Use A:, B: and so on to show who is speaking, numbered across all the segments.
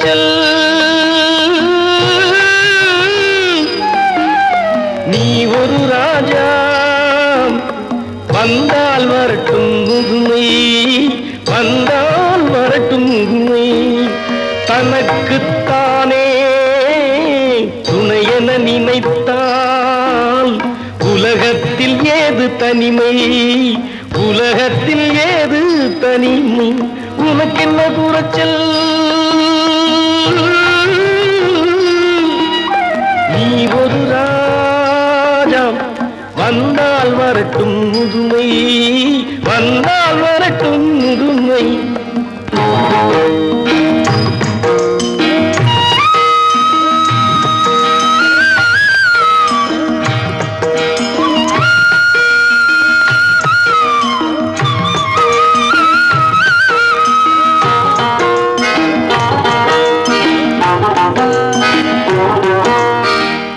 A: ஊஞ்சல் நீ ஒரு ராஜா வந்தால் வரட்டும் முதுமை வந்தால் வரட்டும் முதுமை. தனக்குத்தானே துணையென நினைத்தால் உலகத்தில் ஏது தனிமை? உலகத்தில் ஏது தனிமை? உனக்கென்ன குறைச்சல் வந்தால் வரட்டும் முதுமை வந்தால் வரட்டும் முதுமை.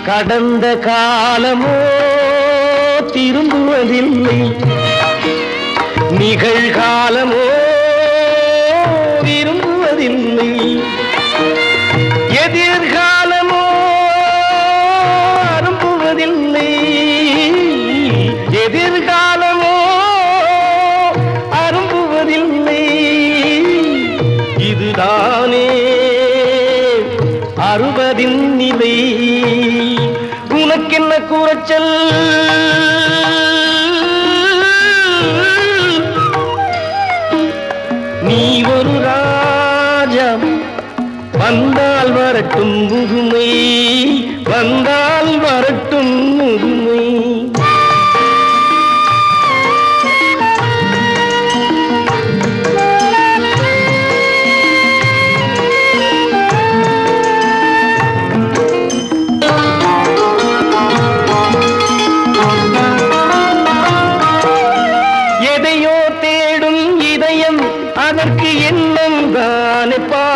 A: கடந்த காலமோ திரும்புவதில்லை நிகழ்காலமோ விரும்புவதில்லை எதிர்காலமோ அரும்புவதில்லை எதிர்காலமோ அரும்புவதில்லை இதுதானே அறுபதின் நிலை. வந்தால் வரட்டும் முதுமை வந்தால் வரட்டும் முதுமை. எதையோ தேடும் இதயம் அதற்கு எண்ணம் தானே பாலம்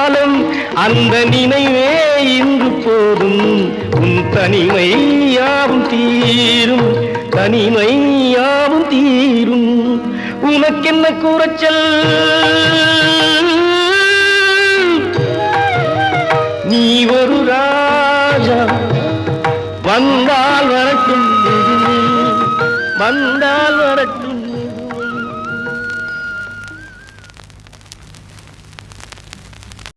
A: அந்த நினைவே இன்று போதும். உன் தனிமை யாவும் தீரும். தனிமை யாவும் தீரும். உனக்கென்ன கூறச்சல்? நீ ஒரு ராஜா. வந்தால் வரட்டும் வந்தால்